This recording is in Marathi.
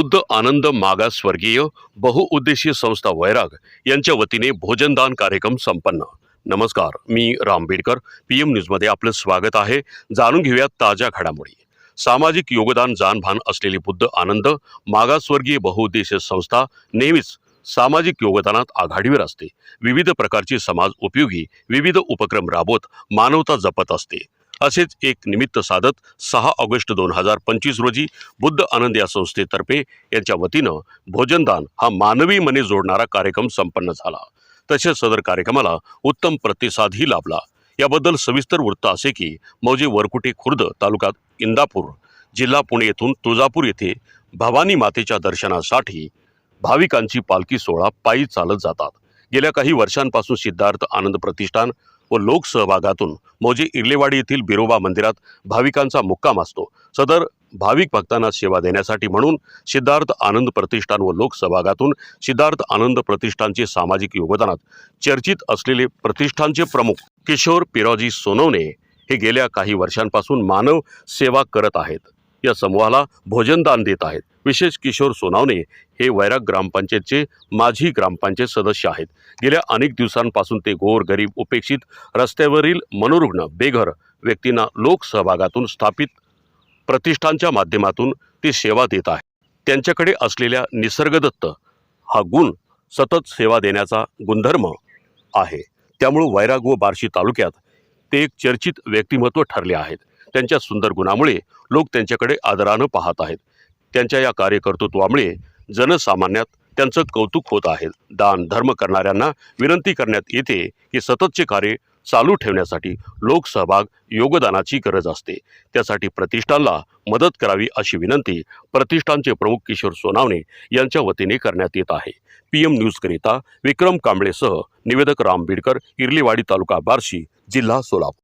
बुद्ध आनंद मागासवर्गीय बहुउद्देशीय संस्था वैराग यांच्या वतीने भोजनदान कार्यक्रम संपन्न. नमस्कार मी राम बीडकर पी एम न्यूजमध्ये आपलं स्वागत आहे. जाणून घेऊयात ताज्या घडामोडी. सामाजिक योगदान जानभान असलेली बुद्ध आनंद मागासवर्गीय बहुउद्देशीय संस्था नेहमीच सामाजिक योगदानात आघाडीवर असते. विविध प्रकारची समाज उपयोगी विविध उपक्रम राबवत मानवता जपत असते. असेच एक निमित्त साधत सहा ऑगस्ट दोन हजार पंचवीस रोजी बुद्ध आनंद या संस्थेतर्फे यांच्या वतीनं भोजनदान हा मानवी मने जोडणारा कार्यक्रम संपन्न झाला. तसेच सदर कार्यक्रमाला उत्तम प्रतिसादही लाभला. याबद्दल सविस्तर वृत्त असे की मौजे वरकुटे खुर्द तालुक्यात इंदापूर जिल्हा पुणे येथून तुळजापूर येथे भवानी मातेच्या दर्शनासाठी भाविकांची पालखी सोहळा पायी चालत जातात. गेल्या काही वर्षांपासून सिद्धार्थ आनंद प्रतिष्ठान व लोकसहभागातून मौजे इर्लेवाडी येथील बिरोबा मंदिरात भाविकांचा मुक्काम असतो. सदर भाविक भक्तांना सेवा देण्यासाठी म्हणून सिद्धार्थ आनंद प्रतिष्ठान व लोकसहभागातून सिद्धार्थ आनंद प्रतिष्ठानचे सामाजिक योगदानात चर्चित असलेले प्रतिष्ठानचे प्रमुख किशोर पिरोजी सोनवणे हे गेल्या काही वर्षांपासून मानव सेवा करत आहेत. या समूहाला भोजनदान देत आहेत. विशेष किशोर सोनावणे हे वैराग ग्रामपंचायतचे माजी ग्रामपंचायत सदस्य आहेत. गेल्या अनेक दिवसांपासून ते गोर गरीब उपेक्षित रस्त्यावरील मनोरुग्ण बेघर व्यक्तींना लोकसहभागातून स्थापित प्रतिष्ठानच्या माध्यमातून ती सेवा देत आहे त्यांच्याकडे असलेल्या निसर्गदत्त हा गुण सतत सेवा देण्याचा गुणधर्म आहे. त्यामुळे वैराग व बार्शी तालुक्यात ते एक चर्चित व्यक्तिमत्व ठरले आहेत. त्यांच्या सुंदर गुणामुळे लोक त्यांच्याकडे आदरानं पाहत आहेत. त्यांच्या या कार्यकर्तृत्वामुळे जनसामान्यात त्यांचं कौतुक होत आहे. दान धर्म करणाऱ्यांना विनंती करण्यात येते की सततचे कार्य चालू ठेवण्यासाठी लोकसहभाग योगदानाची गरज असते. त्यासाठी प्रतिष्ठानला मदत करावी अशी विनंती प्रतिष्ठानचे प्रमुख किशोर सोनावणे यांच्या वतीने करण्यात येत आहे. पी एम न्यूजकरिता विक्रम कांबळेसह निवेदक राम बिडकर इर्लीवाडी तालुका बार्शी जिल्हा सोलापूर.